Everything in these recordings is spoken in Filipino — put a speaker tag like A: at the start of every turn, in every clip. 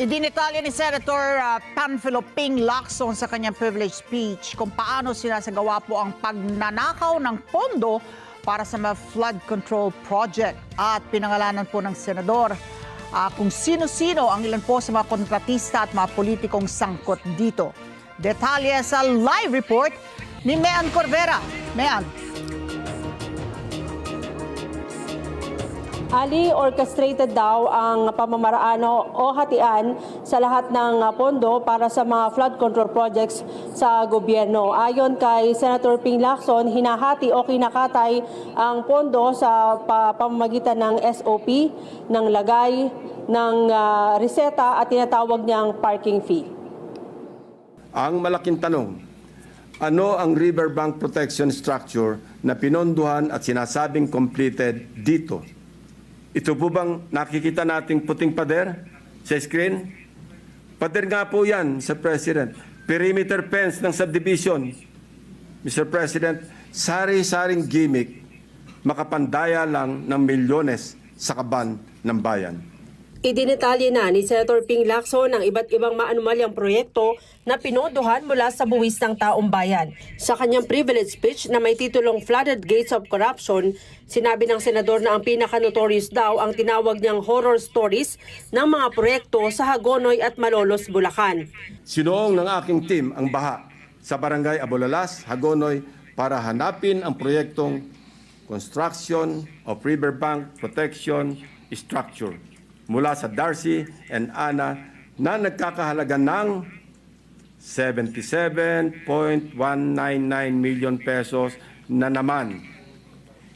A: Idinitalya ni Senator uh, Panfilo Ping Lacson sa kanyang privilege speech kung paano sinasagawa po ang pagnanakaw ng pondo para sa mga flood control project at pinangalanan po ng senador ah, kung sino-sino ang ilan po sa mga kontratista at mga politikong sangkot dito. Detalye sa live report ni Mean Corvera. Mean.
B: Ali, orchestrated daw ang pamamaraan o hatian sa lahat ng uh, pondo para sa mga flood control projects sa gobyerno. Ayon kay Senator Ping Lacson, hinahati o kinakatay ang pondo sa pa- pamamagitan ng SOP, ng lagay, ng uh, reseta at tinatawag niyang parking fee.
C: Ang malaking tanong, ano ang riverbank protection structure na pinonduhan at sinasabing completed dito? Ito po bang nakikita nating puting pader sa screen? Pader nga po yan, Mr. President. Perimeter fence ng subdivision. Mr. President, sari-saring gimmick, makapandaya lang ng milyones sa kaban ng bayan.
B: Idinitalye na ni Senator Ping Lacson ang iba't ibang maanumalyang proyekto na pinondohan mula sa buwis ng taong bayan. Sa kanyang privilege speech na may titulong Flooded Gates of Corruption, sinabi ng senador na ang pinaka-notorious daw ang tinawag niyang horror stories ng mga proyekto sa Hagonoy at Malolos, Bulacan.
C: Sinuong ng aking team ang baha sa barangay Abolalas, Hagonoy para hanapin ang proyektong Construction of Riverbank Protection Structure mula sa Darcy and Ana na nagkakahalaga ng 77.199 million pesos na naman.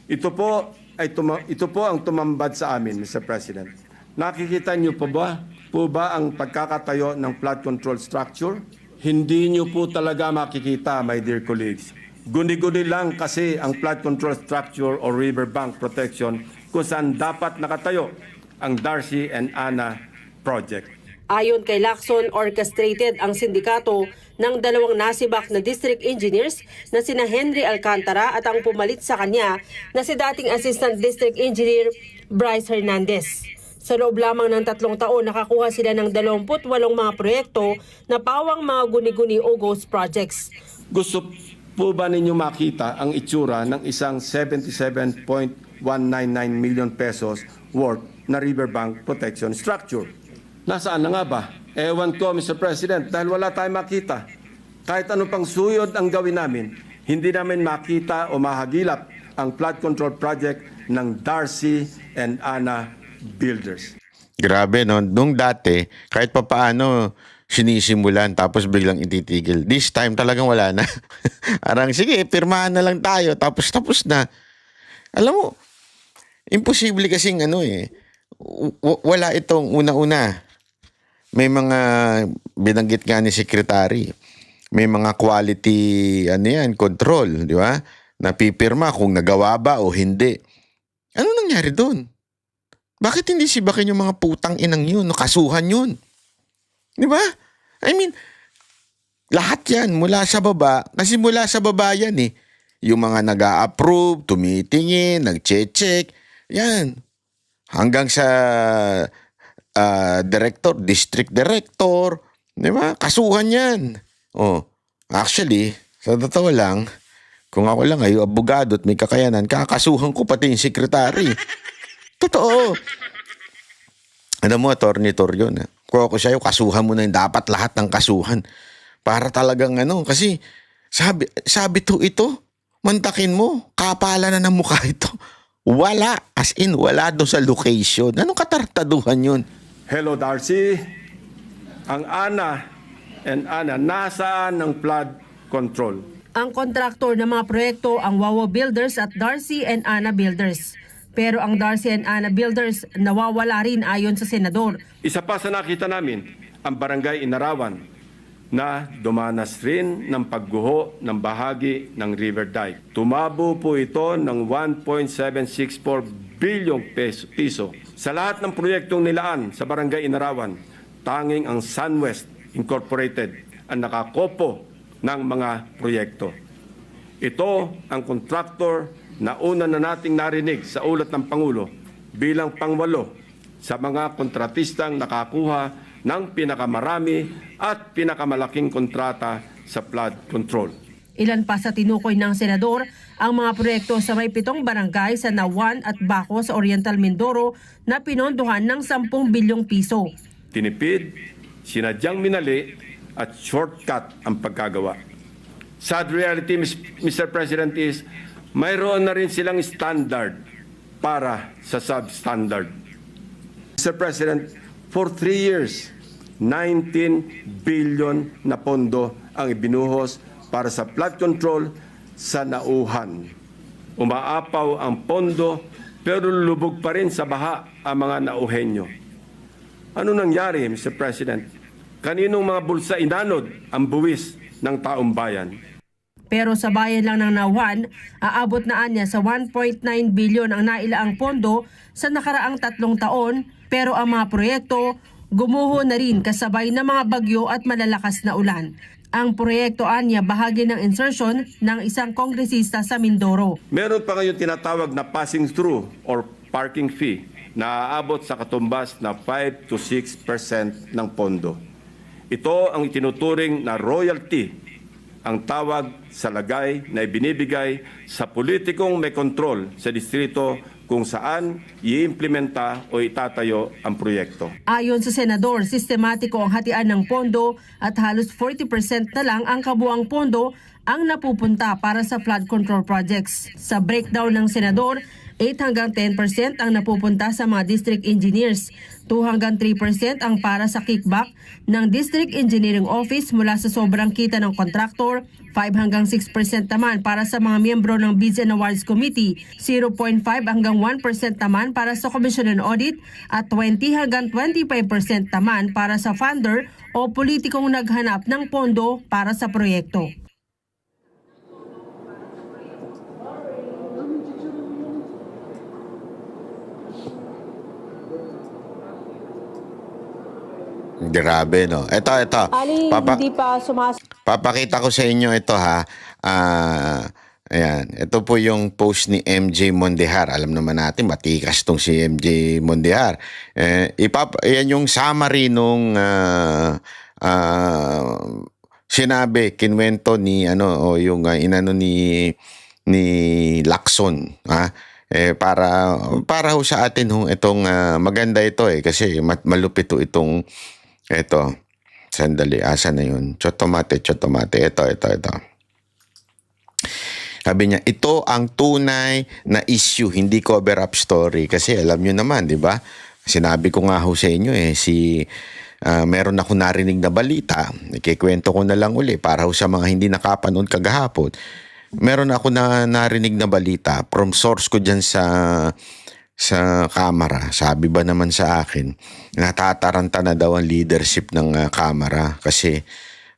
C: Ito po ay tuma- ito po ang tumambad sa amin, Mr. President. Nakikita niyo po ba po ba ang pagkakatayo ng flood control structure? Hindi niyo po talaga makikita, my dear colleagues. Guni-guni lang kasi ang flood control structure o riverbank protection kung saan dapat nakatayo ang Darcy and Ana project.
B: Ayon kay Lacson, orchestrated ang sindikato ng dalawang nasibak na district engineers na sina Henry Alcantara at ang pumalit sa kanya na si dating Assistant District Engineer Bryce Hernandez. Sa loob lamang ng tatlong taon, nakakuha sila ng 28 mga proyekto na pawang mga guni-guni o ghost projects.
C: Gusto po ba ninyo makita ang itsura ng isang 77.199 million pesos worth na riverbank protection structure? Nasaan na nga ba? Ewan ko, Mr. President, dahil wala tayong makita. Kahit ano pang suyod ang gawin namin, hindi namin makita o mahagilap ang flood control project ng Darcy and Ana Builders.
D: Grabe, no? Nung dati, kahit pa paano, sinisimulan tapos biglang ititigil. This time talagang wala na. Arang, sige, pirmahan na lang tayo tapos tapos na. Alam mo, imposible kasing ano eh. Wala itong una-una. May mga binanggit nga ni secretary. May mga quality ano yan, control, di ba? Napipirma kung nagawa ba o hindi. Ano nangyari doon? Bakit hindi sibakin yung mga putang inang yun? Kasuhan yun. Di ba? I mean, lahat yan mula sa baba. Kasi mula sa baba yan eh. Yung mga nag approve tumitingin, nag-check. Yan. Hanggang sa ah, director, district director. Di ba? Kasuhan yan. Oh, actually, sa totoo lang, kung ako lang ay abogado at may kakayanan, kakasuhan ko pati yung sekretary. Totoo. Alam mo, attorney Torion, eh. kung ako sa'yo, kasuhan mo na yung dapat lahat ng kasuhan. Para talagang ano, kasi sabi, sabi to ito, mantakin mo, kapala na ng mukha ito. Wala, as in, wala doon sa location. Anong katartaduhan yun?
C: Hello, Darcy. Ang Ana and Ana, nasaan ang flood control?
B: Ang kontraktor ng mga proyekto ang Wawa Builders at Darcy and Ana Builders. Pero ang Darcy and Ana Builders nawawala rin ayon sa senador.
C: Isa pa sa nakita namin, ang barangay Inarawan na dumanas rin ng pagguho ng bahagi ng River Dike. Tumabo po ito ng 1.764 bilyong piso. Sa lahat ng proyektong nilaan sa barangay Inarawan, tanging ang SunWest Incorporated ang nakakopo ng mga proyekto. Ito ang kontraktor na una na nating narinig sa ulat ng Pangulo bilang pangwalo sa mga kontratistang nakakuha ng pinakamarami at pinakamalaking kontrata sa flood control.
B: Ilan pa sa tinukoy ng senador ang mga proyekto sa may pitong barangay sa Nawan at Baco sa Oriental Mindoro na pinondohan ng 10 bilyong piso.
C: Tinipid, sinadyang minali at shortcut ang pagkagawa. Sad reality, Mr. President, is mayroon na rin silang standard para sa substandard. Mr. President, for three years, 19 billion na pondo ang ibinuhos para sa flood control sa nauhan. Umaapaw ang pondo pero lubog pa rin sa baha ang mga nauhenyo. Ano nangyari, Mr. President? Kaninong mga bulsa inanod ang buwis ng taong bayan?
B: Pero sa bayan lang ng Nawan, aabot na anya sa 1.9 bilyon ang nailaang pondo sa nakaraang tatlong taon pero ang mga proyekto gumuho na rin kasabay ng mga bagyo at malalakas na ulan. Ang proyekto anya bahagi ng insertion ng isang kongresista sa Mindoro.
C: Meron pa ngayon tinatawag na passing through or parking fee na aabot sa katumbas na 5 to 6% ng pondo. Ito ang itinuturing na royalty, ang tawag sa lagay na ibinibigay sa politikong may kontrol sa distrito kung saan iimplementa o itatayo ang proyekto.
B: Ayon sa senador, sistematiko ang hatian ng pondo at halos 40% na lang ang kabuang pondo ang napupunta para sa flood control projects. Sa breakdown ng senador, 8 hanggang 10% ang napupunta sa mga district engineers, 2 hanggang 3% ang para sa kickback ng District Engineering Office mula sa sobrang kita ng kontraktor, 5 hanggang 6% naman para sa mga miyembro ng Bids and Awards Committee, 0.5 hanggang 1% naman para sa Commission on Audit at 20 hanggang 25% naman para sa funder o politikong naghanap ng pondo para sa proyekto.
D: Grabe, no? Ito, ito.
B: Ali,
D: Papa-
B: hindi pa sumas
D: Papakita ko sa inyo ito ha. Ah, ayan, ito po yung post ni MJ Mondehar. Alam naman natin matikas tong si MJ Mondehar. Eh, ipap ayan yung summary nung ah, ah, sinabi kinwento ni ano o yung ah, inano ni ni Lacson, ha? Eh para para ho sa atin ho itong ah, maganda ito eh kasi malupit ho itong ito. Sandali, asa na yun? Chotomate, chotomate. Ito, ito, ito. Sabi niya, ito ang tunay na issue, hindi cover-up story. Kasi alam nyo naman, di ba? Sinabi ko nga ho sa inyo eh, si, ah, meron ako narinig na balita. Ikikwento ko na lang uli para ho sa mga hindi nakapanood kagahapon. Meron ako na narinig na balita from source ko dyan sa sa kamera. Sabi ba naman sa akin, natataranta na daw ang leadership ng ah, kamera kasi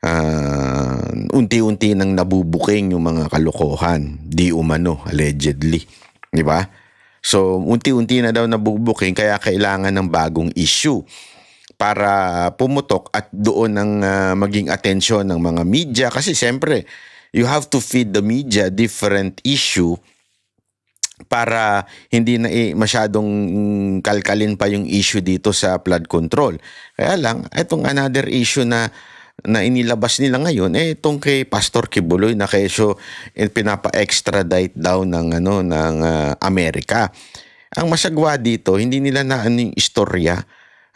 D: ah, unti-unti nang nabubuking yung mga kalokohan. Di umano, allegedly. Di ba? So, unti-unti na daw nabubuking kaya kailangan ng bagong issue para pumutok at doon ang ah, maging atensyon ng mga media kasi siyempre you have to feed the media different issue para hindi na eh, masyadong mm, kalkalin pa yung issue dito sa flood control. Kaya lang, itong another issue na na inilabas nila ngayon eh itong kay Pastor Kibuloy na keso eh, pinapa-extradite daw ng ano ng ah, Amerika. Ang masagwa dito, hindi nila na ano yung istorya.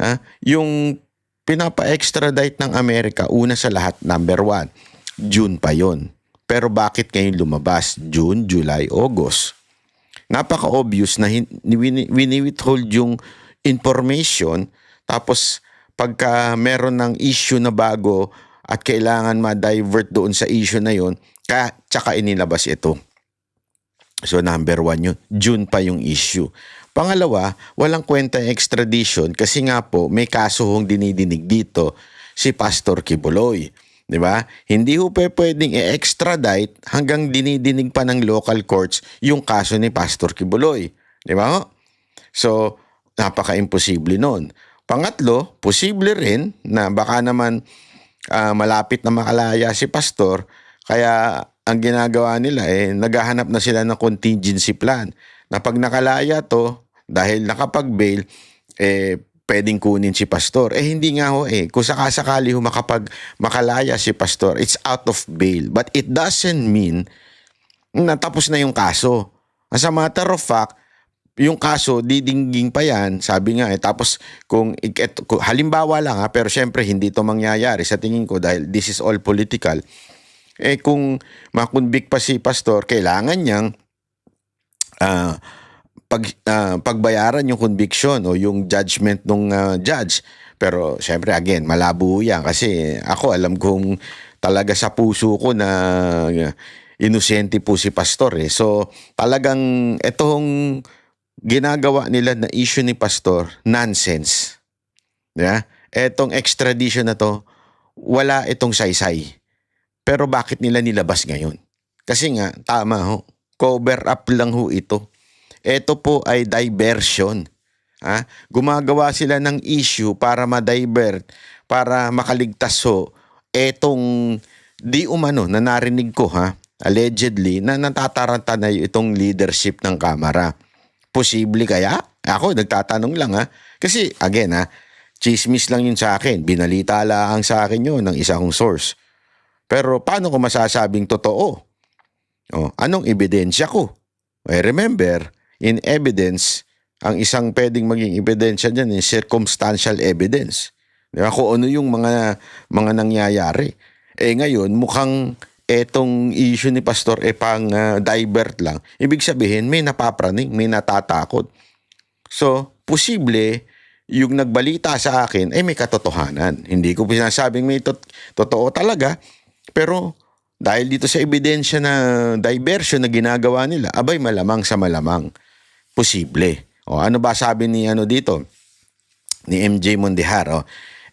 D: Ha? Yung pinapa-extradite ng Amerika, una sa lahat, number one, June pa yon. Pero bakit ngayon lumabas? June, July, August napaka-obvious na hin- wini- wini-withhold yung information tapos pagka meron ng issue na bago at kailangan ma-divert doon sa issue na yon kaya tsaka inilabas ito. So number one yun, June pa yung issue. Pangalawa, walang kwenta yung extradition kasi nga po may kaso hong dinidinig dito si Pastor Kibuloy. Di ba? Hindi ho pe pwedeng i-extradite hanggang dinidinig pa ng local courts yung kaso ni Pastor Kibuloy. Di ba? So, napaka-imposible nun. Pangatlo, posible rin na baka naman ah, malapit na makalaya si Pastor kaya ang ginagawa nila eh naghahanap na sila ng contingency plan na pag nakalaya to dahil nakapag-bail eh pwedeng kunin si pastor. Eh hindi nga ho eh. Kung sakasakali ho makapag makalaya si pastor, it's out of bail. But it doesn't mean na tapos na yung kaso. As a matter of fact, yung kaso, didingging pa yan, sabi nga eh. Tapos, kung, et, kung halimbawa lang ha, pero syempre hindi to mangyayari sa tingin ko dahil this is all political. Eh kung makunbik pa si pastor, kailangan niyang ah, pag, ah, pagbayaran yung conviction o yung judgment ng judge. Pero syempre again, malabo yan kasi ako alam kong talaga sa puso ko na uh, inosente po si pastor eh. So talagang itong ginagawa nila na issue ni pastor, nonsense. Yeah? Etong extradition na to, wala itong saysay. Pero bakit nila nilabas ngayon? Kasi nga, tama ho, cover up lang ho ito. Ito po ay diversion. Ha? Gumagawa sila ng issue para ma-divert, para makaligtas ho etong di umano na narinig ko ha, allegedly na natataranta na itong leadership ng Kamara. Posible kaya? Ako, nagtatanong lang ha. Kasi, again ha, chismis lang yun sa akin. Binalita lang sa akin yun ng isa kong source. Pero paano ko masasabing totoo? Oh, anong ebidensya ko? I remember, in evidence, ang isang pwedeng maging ebidensya dyan is circumstantial evidence. Di ba? Kung ano yung mga, mga nangyayari. Eh ngayon, mukhang etong issue ni Pastor e pang ah, divert lang. Ibig sabihin, may napapraning, may natatakot. So, posible, yung nagbalita sa akin, ay may katotohanan. Hindi ko sinasabing may tot- totoo talaga, pero dahil dito sa ebidensya na diversion na ginagawa nila, abay malamang sa malamang. Posible. O ano ba sabi ni ano dito? Ni MJ Mondihar. O,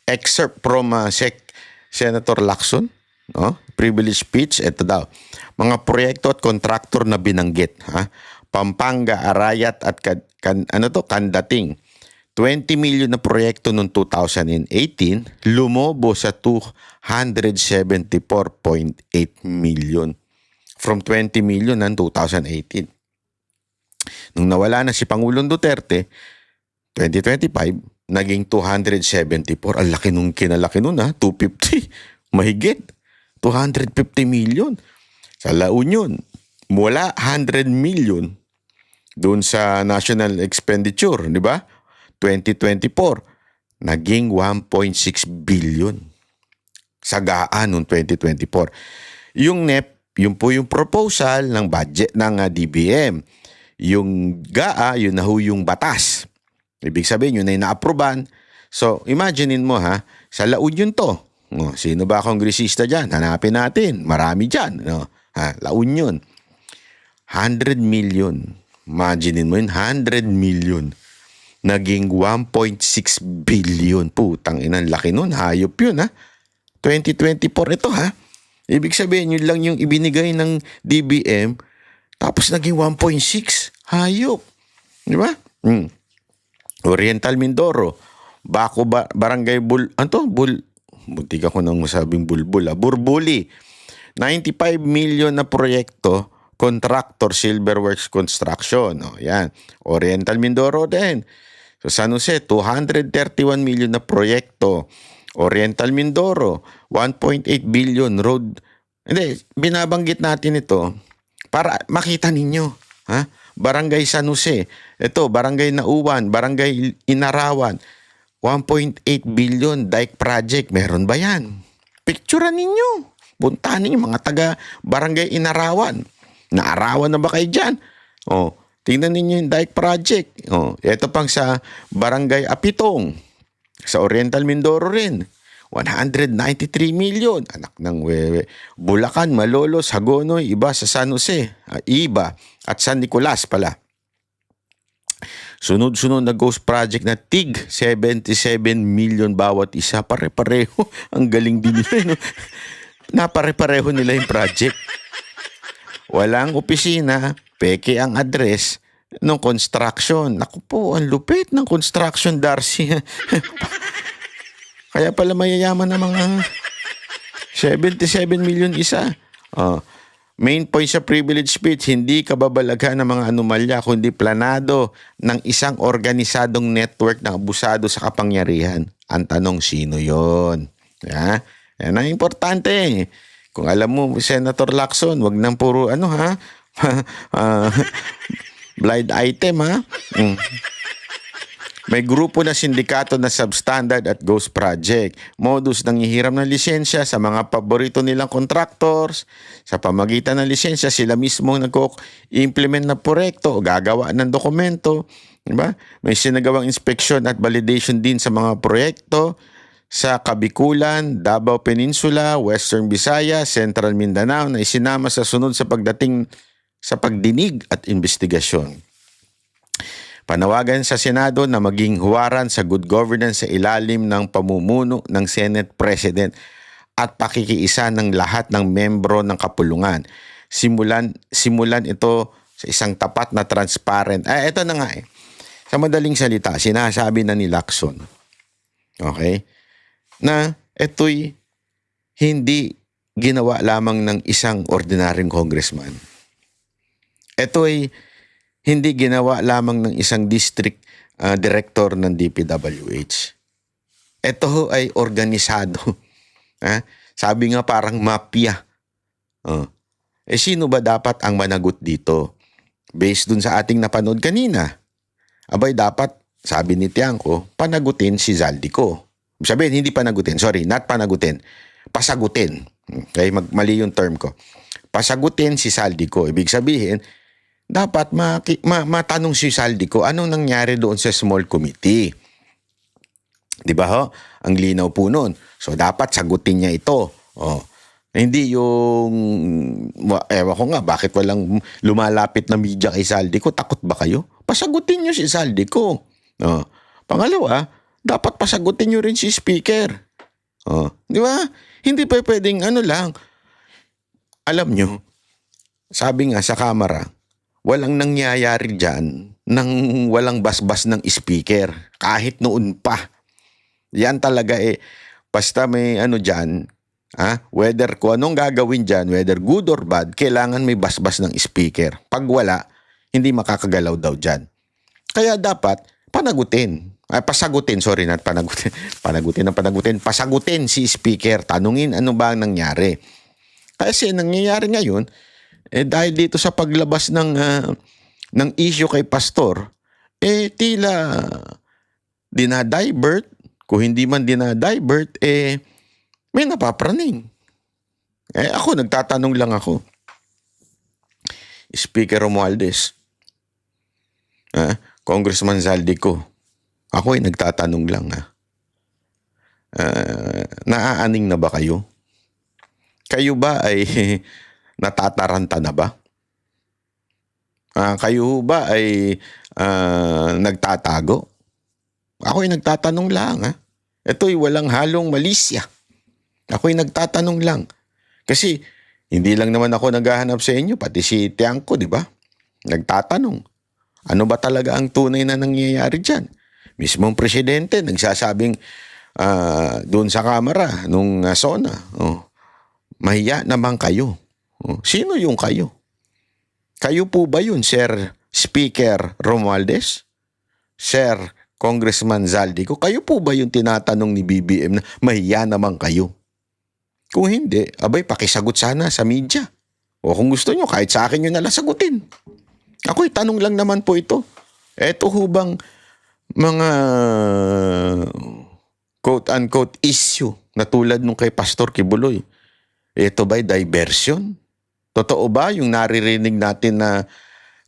D: excerpt from uh, Sec- Senator Lacson. No? Privilege speech, ito daw. Mga proyekto at kontraktor na binanggit. Ha? Pampanga, Arayat at kan, kan- ano to, Kandating. 20 million na proyekto noong 2018, lumobo sa 274.8 million from 20 million ng 2018. Nung nawala na si Pangulong Duterte, 2025, naging 274. Ang laki nung kinalaki nun ha, 250. Mahigit. 250 million. Sa La Union, mula 100 million doon sa national expenditure, di ba? 2024, naging 1.6 billion. Sagaan noong 2024. Yung NEP, yun po yung proposal ng budget ng ah, DBM. Yung GAA, yun na ho yung batas. Ibig sabihin, yun yung naaproban. So, imaginein mo ha, sa La Union to. Oh, sino ba kongresista dyan? Hanapin natin. Marami dyan. No? Ha, La Union. 100 million. Imaginein mo yun, 100 million. Naging 1.6 billion. Putang inang laki nun. Hayop yun ha. 2024 ito ha. Ibig sabihin, yun lang yung ibinigay ng DBM. Tapos naging 1.6. Hayop. Di ba? Hmm. Oriental Mindoro. Bako ba, Barangay Bul... Ano to? Bul... Muntik ako nang masabing bulbul. Ah. Burbuli. 95 million na proyekto. Contractor Silverworks Construction. O, yan. Oriental Mindoro din. So San Jose, 231 million na proyekto. Oriental Mindoro, 1.8 billion road. Hindi, binabanggit natin ito para makita ninyo. Ha? Barangay San Jose. Ito, Barangay Nauwan, Barangay Inarawan. 1.8 billion dike project. Meron ba yan? Picturean ninyo. Puntahan ninyo mga taga Barangay Inarawan. Naarawan na ba kayo dyan? Oh, tingnan ninyo yung dike project. Oh, ito pang sa Barangay Apitong. Sa Oriental Mindoro rin. 193 million. Anak ng wewe. Bulacan, Malolos, Hagonoy, iba sa San Jose, ah, iba at San Nicolas pala. Sunod-sunod na ghost project na TIG, 77 million bawat isa. Pare-pareho. Ang galing din nila. No? Napare-pareho nila yung project. Walang opisina, peke ang address ng construction. Naku po, ang lupit ng construction, Darcy. Kaya pala mayayaman ng mga 77 million isa. Oh. Main point sa privilege speech, hindi kababalaghan ng mga anomalya kundi planado ng isang organisadong network ng abusado sa kapangyarihan. Ang tanong, sino yon? Ha? Yan ang importante. Kung alam mo, Senator Lacson, wag nang puro ano ha? Ah, blind item ha? Mm. May grupo na sindikato na substandard at ghost project. Modus ng hihiram ng lisensya sa mga paborito nilang contractors. Sa pamagitan ng lisensya, sila mismo nag-implement na proyekto o gagawa ng dokumento. Diba? May sinagawang inspection at validation din sa mga proyekto sa Kabikulan, Davao Peninsula, Western Visayas, Central Mindanao na isinama sa sunod sa pagdating sa pagdinig at investigasyon. Panawagan sa Senado na maging huwaran sa good governance sa ilalim ng pamumuno ng Senate President at pakikiisa ng lahat ng membro ng kapulungan. Simulan, simulan ito sa isang tapat na transparent. Eh, ito na nga eh. Sa madaling salita, sinasabi na ni Lacson, okay, na ito'y hindi ginawa lamang ng isang ordinaryong congressman. Ito ay hindi ginawa lamang ng isang district uh, director ng DPWH. Ito ho ay organisado. ha? Sabi nga parang mafia. Oh. Eh sino ba dapat ang managot dito? Based dun sa ating napanood kanina. Abay dapat, sabi ni Tiangco, panagutin si Zaldico. Sabihin, hindi panagutin. Sorry, not panagutin. Pasagutin. Okay, mag, mali yung term ko. Pasagutin si Saldico. Ibig sabihin, dapat maki, ma, matanong si Saldico anong nangyari doon sa small committee. Di ba ho? Ang linaw po noon. So dapat sagutin niya ito. Oh. Hindi yung, ewan ko nga, bakit walang lumalapit na media kay Saldico? Takot ba kayo? Pasagutin niyo si Saldico. Oh. Pangalawa, dapat pasagutin niyo rin si speaker. Oh. Di ba? Hindi pa pwedeng ano lang. Alam nyo, sabi nga sa kamera, walang nangyayari dyan nang walang basbas ng speaker. Kahit noon pa. Yan talaga eh. Basta may ano dyan, ah, whether kung anong gagawin dyan, whether good or bad, kailangan may basbas ng speaker. Pag wala, hindi makakagalaw daw dyan. Kaya dapat, panagutin. Ay, pasagutin, sorry, not panagutin. Panagutin na panagutin. Pasagutin si speaker. Tanungin ano ba ang nangyari. Kasi nangyayari ngayon, eh dahil dito sa paglabas ng uh, ng issue kay pastor, eh tila dinadivert, kung hindi man dinadivert, eh may napapraning. Eh ako, nagtatanong lang ako. Speaker Romualdez, ah, Congressman Zaldico, ako ay nagtatanong lang ha. Uh, naaaning na ba kayo? Kayo ba ay natataranta na ba? Uh, kayo ba ay uh, nagtatago? Ako ay nagtatanong lang ha. Ito'y walang halong malisya. Ako ay nagtatanong lang. Kasi hindi lang naman ako naghahanap sa inyo, pati si Tiangco, di ba? Nagtatanong. Ano ba talaga ang tunay na nangyayari dyan? Mismong presidente nagsasabing uh, doon sa kamera nung uh, SONA, oh, mahiya naman kayo. Oh, sino yung kayo? Kayo po ba yun, Sir Speaker Romualdez? Sir Congressman Zaldico, kayo po ba yung tinatanong ni BBM na mahiya naman kayo? Kung hindi, abay pakisagot sana sa media. O kung gusto nyo, kahit sa akin nyo nalang sagutin. Ako'y tanong lang naman po ito. Eto hubang mga quote-unquote issue na tulad nung kay Pastor Kibuloy. Ito ba'y diversion? Totoo ba yung naririnig natin na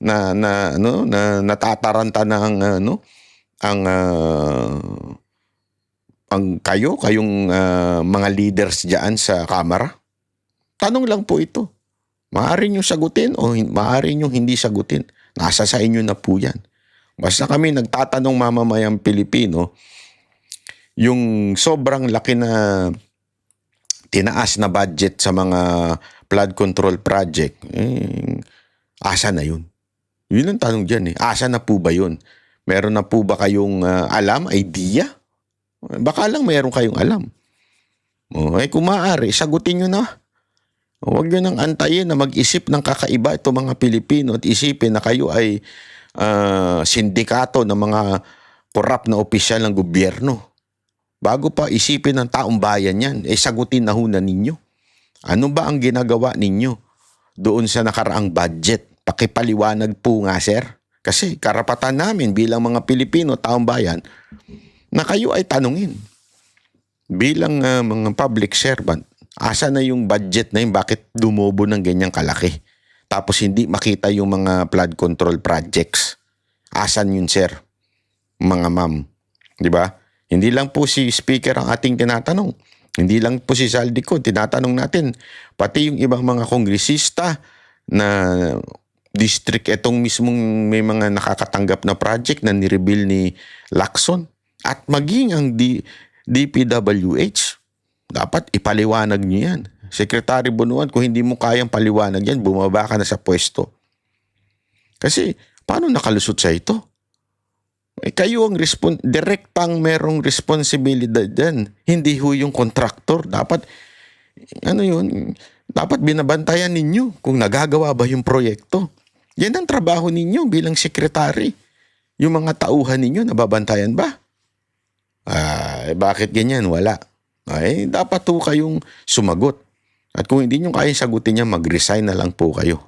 D: na na ano na natataranta na ang ano ang uh, ang kayo kayong uh, mga leaders diyan sa kamera? Tanong lang po ito. Maaari nyo sagutin o maaari nyo hindi sagutin. Nasa sa inyo na po yan. Basta kami nagtatanong mamamayang Pilipino, yung sobrang laki na tinaas na budget sa mga flood control project, eh, asa na yun? Yun ang tanong dyan eh. Asa na po ba yun? Meron na po ba kayong uh, alam, idea? Baka lang meron kayong alam. Oh, eh kung maaari, sagutin nyo na. Huwag nyo nang antayin na mag-isip ng kakaiba itong mga Pilipino at isipin na kayo ay ah, sindikato ng mga korap na opisyal ng gobyerno. Bago pa isipin ng taong bayan yan, eh sagutin na ho na ninyo. Ano ba ang ginagawa ninyo doon sa nakaraang budget? Pakipaliwanag po nga, sir. Kasi karapatan namin bilang mga Pilipino, taong bayan, na kayo ay tanungin. Bilang ah, mga public servant, asa na yung budget na yun? Bakit dumobo ng ganyang kalaki? Tapos hindi makita yung mga flood control projects. Asan yun, sir? Mga ma'am. Ba? Hindi lang po si speaker ang ating tinatanong. Hindi lang po si Saldico, tinatanong natin. Pati yung ibang mga kongresista na district, etong mismong may mga nakakatanggap na project na nireveal ni Lacson. At maging ang D- DPWH, dapat ipaliwanag niyo yan. Secretary Bonuan, kung hindi mo kayang paliwanag yan, bumaba ka na sa pwesto. Kasi, paano nakalusot sa ito? Eh, kayo ang respon direktang merong responsibilidad dyan. Hindi ho yung contractor. Dapat, ano yun, dapat binabantayan ninyo kung nagagawa ba yung proyekto. Yan ang trabaho ninyo bilang sekretary. Yung mga tauhan ninyo, nababantayan ba? Ah, eh, bakit ganyan? Wala. Ay, dapat ho kayong sumagot. At kung hindi nyo kayang sagutin niya, mag-resign na lang po kayo.